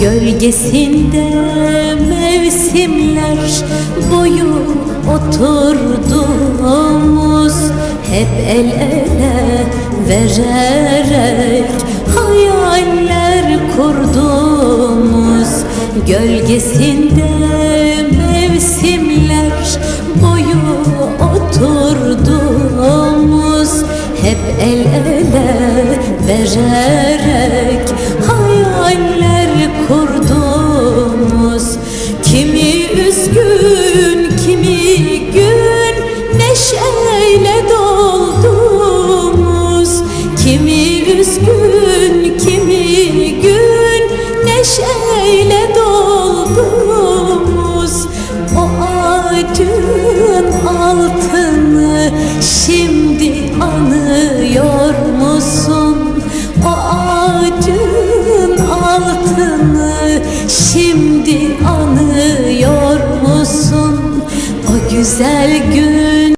Gölgesinde mevsimler boyu oturduğumuz Hep el ele vererek hayaller kurduğumuz Gölgesinde mevsimler boyu oturduğumuz Hep el ele vererek hayaller kurduğumuz Kimi üzgün, kimi gün neşeyle dolduğumuz Kimi üzgün, kimi gün neşeyle dolduğumuz O ağacın altını şimdi anıyor musun? Güzel gün